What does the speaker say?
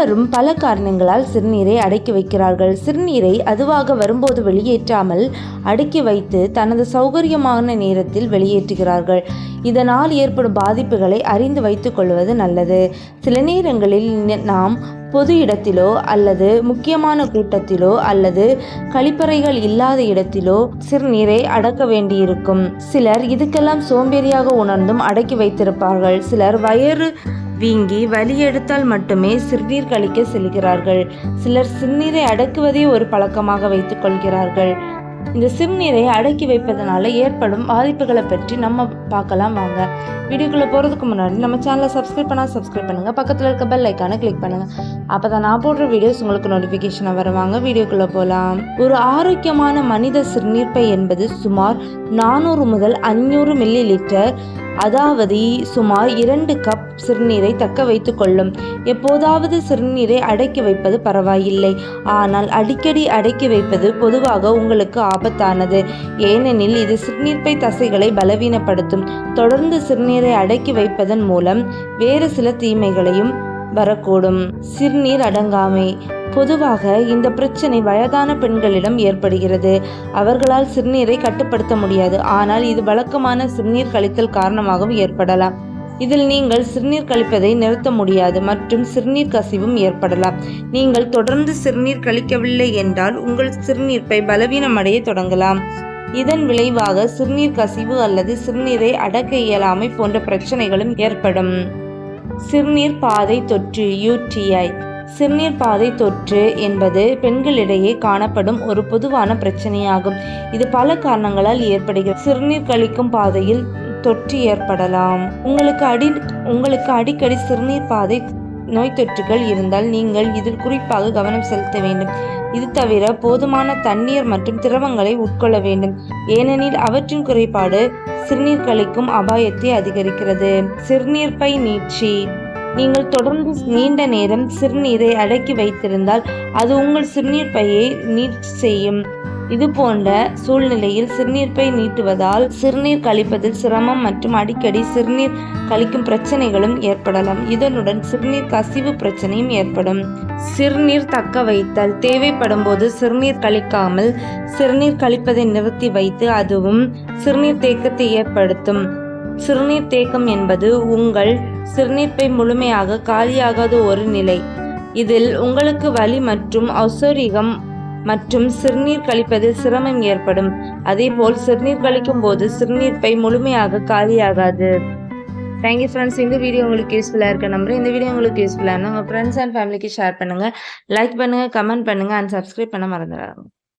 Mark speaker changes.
Speaker 1: பலரும் பல காரணங்களால் சிறுநீரை அடக்கி வைக்கிறார்கள். சிறுநீரை அதுவாக வரும்போது வெளியேற்றாமல் அடக்கி வைத்து தனது சௌகரியமான நேரத்தில் வெளியேற்றுகிறார்கள். இதனால் ஏற்படும் பாதிப்புகளை அறிந்து வைத்துக் கொள்வது நல்லது. சில நேரங்களில் நாம் பொது இடத்திலோ அல்லது முக்கியமான கூட்டத்திலோ அல்லது கழிப்பறைகள் இல்லாத இடத்திலோ சிறுநீரை அடக்க வேண்டியிருக்கும். சிலர் இதுக்கெல்லாம் சோம்பேறியாக உணர்ந்தும் அடக்கி வைத்திருப்பார்கள். சிலர் வயிறு வீங்கி வலி எடுத்தால் மட்டுமே சிறுநீர் கழிக்க செல்கிறார்கள். சிலர் சிறுநீரை அடக்குவதே ஒரு பழக்கமாக வைத்துக் கொள்கிறார்கள். இந்த சிறுநீரை அடக்கி வைப்பதனால ஏற்படும் பாதிப்புகளை பற்றி நம்ம பார்க்கலாம் வாங்க. வீடியோக்குள்ளே போகிறதுக்கு முன்னாடி நம்ம சேனலை சப்ஸ்கிரைப் பண்ணால் சப்ஸ்கிரைப் பண்ணுங்கள் பக்கத்தில் இருக்க பெல் ஐக்கானை கிளிக் பண்ணுங்கள் அப்போ தான் நான் போடுற வீடியோஸ் உங்களுக்கு நோட்டிஃபிகேஷனாக வருவாங்க வீடியோக்குள்ளே போகலாம் ஒரு ஆரோக்கியமான மனித சிறுநீர்ப்பை என்பது சுமார் நானூறு முதல் அஞ்சூறு மில்லி லிட்டர் அதாவது சுமார் இரண்டு கப் சிறுநீரை தக்க வைத்து கொள்ளும். எப்போதாவது சிறுநீரை அடக்கி வைப்பது பரவாயில்லை. ஆனால் அடிக்கடி அடக்கி வைப்பது பொதுவாக உங்களுக்கு ஆபத்தானது. ஏனெனில் இது சிறுநீர்ப்பை தசைகளை பலவீனப்படுத்தும். தொடர்ந்து சிறுநீரை அடக்கி வைப்பதன் மூலம் வேறு சில தீமைகளையும் வரக்கூடும். சிறுநீர் அடங்காமை. பொதுவாக இந்த பிரச்சனை வயதான பெண்களிடம் ஏற்படுகிறது. அவர்களால் சிறுநீரை கட்டுப்படுத்த முடியாது. ஆனால் இது வழக்கமான சிறுநீர் கழித்தல் காரணமாகவும் ஏற்படலாம். இதில் நீங்கள் சிறுநீர் கழிப்பதை நிறுத்த முடியாது மற்றும் சிறுநீர் கசிவும் ஏற்படலாம். நீங்கள் தொடர்ந்து சிறுநீர் கழிக்கவில்லை என்றால் உங்கள் சிறுநீர்ப்பை பலவீனமடைய தொடங்கலாம். இதன் விளைவாக சிறுநீர் கசிவு அல்லது சிறுநீரை அடக்க இயலாமை போன்ற பிரச்சனைகளும் ஏற்படும். சிறுநீர் பாதை தொற்று யூடிஐ சிறுநீர் பாதை தொற்று என்பது பெண்களிடையே காணப்படும் ஒரு பொதுவான பிரச்சனையாகும். இது பல காரணங்களால் ஏற்படுகிறது. சிறுநீர் கழிக்கும் பாதையில் தொற்று ஏற்படலாம். உங்களுக்கு அடி உங்களுக்கு அடிக்கடி சிறுநீர் பாதை நோய் தொற்றுகள் இருந்தால் நீங்கள் இதில் குறிப்பாக கவனம் செலுத்த வேண்டும். இது தவிர போதுமான தண்ணீர் மற்றும் திரவங்களை உட்கொள்ள வேண்டும். ஏனெனில் அவற்றின் குறைபாடு சிறுநீர் கழிக்கும் அபாயத்தை அதிகரிக்கிறது. சிறுநீர்ப்பை நீட்சி நீங்கள் தொடர்ந்து நீண்ட நேரம் சிறுநீரை அடக்கி வைத்திருந்தால் அது உங்கள் சிறுநீர் பையை நீட் செய்யும். இது போன்ற சூழ்நிலையில் சிறுநீர்ப்பை நீட்டுவதால் சிறுநீர் கழிப்பதில் சிரமம் மற்றும் அடிக்கடி சிறுநீர் கழிக்கும் பிரச்சனைகளும் ஏற்படலாம். இதனுடன் சிறுநீர் கசிவு பிரச்சனையும் ஏற்படும். சிறுநீர் தக்க வைத்தல். தேவைப்படும் போது சிறுநீர் கழிக்காமல் சிறுநீர் கழிப்பதை நிறுத்தி வைத்து அதுவும் சிறுநீர் தேக்கத்தை ஏற்படுத்தும். சிறுநீர் தேக்கம் என்பது உங்கள் சிறுநீர்ப்பை முழுமையாக காலியாகாத ஒரு நிலை. இதில் உங்களுக்கு வலி மற்றும் அசௌரியம் மற்றும் சிறுநீர் கழிப்பதில் சிரமம் ஏற்படும். அதேபோல் சிறுநீர் கழிக்கும் போது சிறுநீர்ப்பை முழுமையாக காலியாகாது. தேங்க்யூ ஃப்ரெண்ட்ஸ் இந்த வீடியோ உங்களுக்கு யூஸ்ஃபுல்லாக இருக்க நம்புறேன். இந்த வீடியோ உங்களுக்கு யூஸ்ஃபுல்லாக இருந்தால் உங்கள் ஃப்ரெண்ட்ஸ் அண்ட் ஃபேமிலிக்கு ஷேர் பண்ணுங்கள் லைக் பண்ணுங்கள் கமெண்ட் பண்ணுங்கள் அண்ட் சப்ஸ்கிரைப் பண்ண மறந்துடாங்க